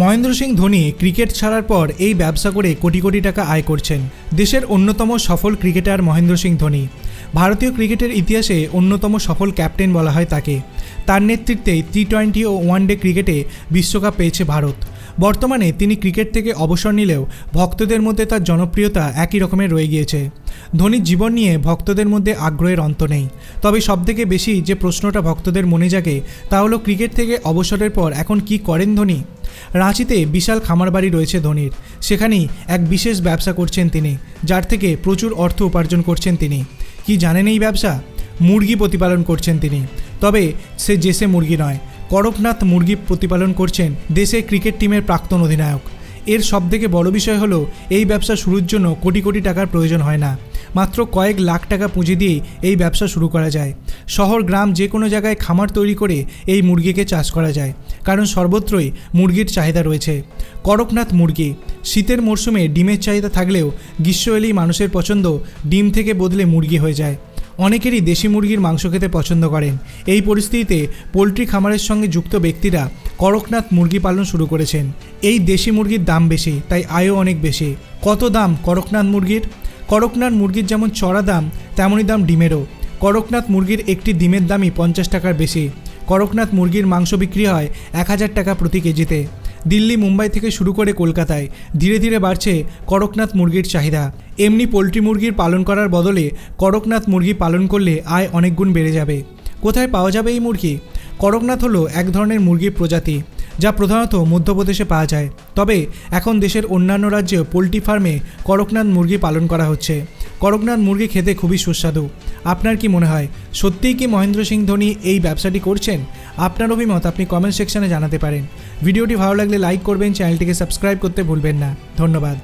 Mahendra Singh Dhoni cricket ছাড়ার পর এই ব্যবসা করে কোটি কোটি টাকা আয় করছেন। দেশের অন্যতম সফল ক্রিকেটার মহেন্দ্র সিং ধোনি। ভারতীয় ক্রিকেটের ইতিহাসে অন্যতম সফল ক্যাপ্টেন বলা হয় তাকে। তার নেতৃত্বে টি টোয়েন্টি ও ওয়ানডে ক্রিকেটে বিশ্বকাপ পেয়েছে ভারত। বর্তমানে তিনি ক্রিকেট থেকে অবসর নিলেও ভক্তদের মধ্যে তার জনপ্রিয়তা একই রকমের রয়ে গিয়েছে। ধোনির জীবন নিয়ে ভক্তদের মধ্যে আগ্রহের অন্ত নেই। তবে সবথেকে বেশি যে প্রশ্নটা ভক্তদের মনে জাগে, তা হলো ক্রিকেট থেকে অবসরের পর এখন কি করেন ধোনি? রাঁচিতে বিশাল খামার বাড়ি রয়েছে ধোনির। সেখানেই এক বিশেষ ব্যবসা করছেন তিনি, যার থেকে প্রচুর অর্থ উপার্জন করছেন তিনি। কি জানেন এই ব্যবসা? মুরগি প্রতিপালন করছেন তিনি। তবে সে জেসে মুরগি নয়, করকনাথ মুরগি প্রতিপালন করছেন দেশের ক্রিকেট টিমের প্রাক্তন অধিনায়ক। এর সবথেকে বড় বিষয় হলো, এই ব্যবসা শুরুর জন্য কোটি কোটি টাকার প্রয়োজন হয় না। মাত্র কয়েক লাখ টাকা পুঁজি দিয়েই এই ব্যবসা শুরু করা যায়। শহর, গ্রাম যে কোনো জায়গায় খামার তৈরি করে এই মুরগিকে চাষ করা যায়। কারণ সর্বত্রই মুরগির চাহিদা রয়েছে। করকনাথ মুরগি, শীতের মরশুমে ডিমের চাহিদা থাকলেও গ্রীষ্ম এলেই মানুষের পছন্দ ডিম থেকে বদলে মুরগি হয়ে যায়। অনেকেরই দেশি মুরগির মাংস খেতে পছন্দ করেন। এই পরিস্থিতিতে পোলট্রি খামারের সঙ্গে যুক্ত ব্যক্তিরা করকনাথ মুরগি পালন শুরু করেছেন। এই দেশি মুরগির দাম বেশি, তাই আয়ও অনেক বেশি। কত দাম করকনাথ মুরগির? করকনাথ মুরগির যেমন চড়া দাম, তেমনই দাম ডিমেরও। করকনাথ মুরগির একটি ডিমের দামই পঞ্চাশ টাকার বেশি। করকনাথ মুরগির মাংস বিক্রি হয় এক হাজার টাকা প্রতি কেজিতে। দিল্লি, মুম্বাই থেকে শুরু করে কলকাতায় ধীরে ধীরে বাড়ছে করকনাথ মুরগির চাহিদা। এমনি পোলট্রি মুরগির পালন করার বদলে করকনাথ মুরগি পালন করলে আয় অনেক গুণ বেড়ে যাবে। কোথায় পাওয়া যাবে এই মুরগি? করকনাথ হলো এক ধরনের মুরগির প্রজাতি। যা প্রধানত মধ্যপ্রদেশে পাওয়া যায়। তবে এখন দেশের অন্যান্য রাজ্যে পোলট্রি ফার্মে করকনাথ মুরগি পালন করা হচ্ছে। করকনাথ মুরগি খেতে খুবই সুস্বাদু। আপনার কি মনে হয়, সত্যিই কি মহেন্দ্র সিং ধোনি এই ব্যবসাটি করছেন? আপনার অভিমত আপনি কমেন্ট সেকশনে জানাতে পারেন। ভিডিওটি ভালো লাগলে লাইক করবেন চ্যানেলটিকে সাবস্ক্রাইব করতে ভুলবেন না। ধন্যবাদ।